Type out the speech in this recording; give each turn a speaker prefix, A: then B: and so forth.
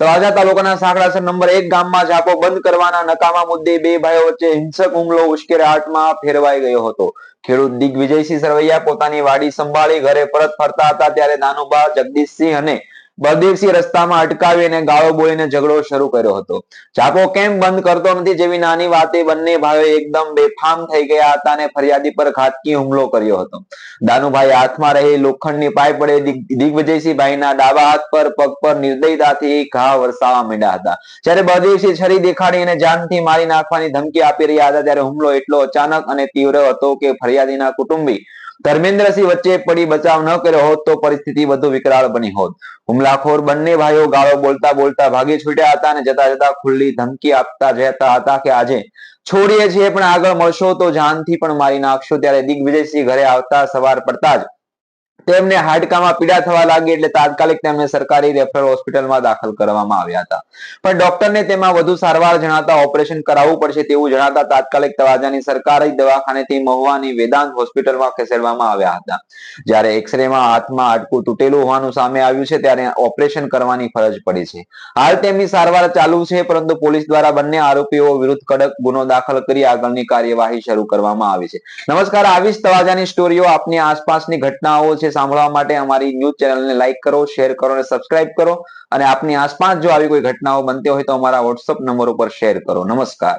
A: તળાજા તાલુકાના સાંકળાસર નંબર એક ગામમાં જાપો બંધ કરવાના નકામા મુદ્દે બે ભાઈઓ વચ્ચે હિંસક હુમલો ઉશ્કેરાટમાં ફેરવાઈ ગયો હતો. ખેડૂત દિગ્વિજયસિંહ સરવૈયા પોતાની વાડી સંભાળી ઘરે પરત ફરતા હતા, ત્યારે નાનુબા જગદીશસિંહ અને બળદેવસિંહ રસ્તામાં અટકાવી અને ગાળો બોલીને ઝઘડો શરૂ કર્યો હતો. જાપો કેમ બંધ કરતો નથી જેવી નાની વાતે બંને ભાઈઓ એકદમ બેફામ થઈ ગયા હતા અને ફરિયાદી પર ઘાતકી હુમલો કર્યો હતો. દાનુભાઈ હાથમાં રહી લોખંડની પાઇપ વડે દિગ્વિજયસિંહભાઈના ડાબા હાથ પર, પગ પર નિર્દયતાથી ઘા વરસાવવા માંડ્યા હતા. જ્યારે બળદેવસિંહ છરી દેખાડી અને જાનથી મારી નાખવાની ધમકી આપી રહ્યા હતા, ત્યારે હુમલો એટલો અચાનક અને તીવ્ર હતો કે ફરિયાદીના કુટુંબી ધર્મેન્દ્રસિંહ વચ્ચે પડી બચાવ ન કર્યો હોત તો પરિસ્થિતિ વધુ વિકરાળ બની હોત. હુમલાખોર બંને ભાઈઓ ગાળો બોલતા બોલતા ભાગી છૂટ્યા હતા અને જતા જતા ખુલ્લી ધમકી આપતા જતા હતા કે આજે છોડીએ છીએ પણ આગળ મળશો તો જાનથી પણ મારી નાખશો. ત્યારે દિગ્વિજયસિંહ ઘરે આવતા સવાર પડતા જ તેમને હાડકામાં પીડા થવા લાગી એટલે તાત્કાલિક તેમને સરકારી રેફરલ હોસ્પિટલમાં દાખલ કરવામાં આવ્યા હતા. પણ ડોક્ટરને તેમાં વધુ સારવાર જણાતા ઓપરેશન કરાવવું પડશે તેવું જણાતા તાત્કાલિક તળાજાની સરકારી દવાખાનેથી મહુવાની વેદાંત હોસ્પિટલમાં ખસેડવામાં આવ્યા હતા. જ્યારે એક્સરેમાં હાથમાં હાડકું તૂટેલું હોવાનું સામે આવ્યું છે ત્યારે ઓપરેશન કરવાની ફરજ પડી છે. હાલ તેમની સારવાર ચાલુ છે, પરંતુ પોલીસ દ્વારા બંને આરોપીઓ વિરુદ્ધ કડક ગુનો દાખલ કરી આગળની કાર્યવાહી શરૂ કરવામાં આવી છે. નમસ્કાર, આવી જ તળાજાની સ્ટોરીઓ આપની આસપાસની ઘટનાઓ છે, સાંભળવા માટે અમારી ન્યૂઝ ચેનલને લાઈક કરો શેર કરો અને સબસ્ક્રાઇબ કરો. અને આપની આસપાસ જો આવી કોઈ ઘટનાઓ બનતી હોય તો અમારા વોટ્સઅપ નંબર ઉપર શેર કરો. નમસ્કાર.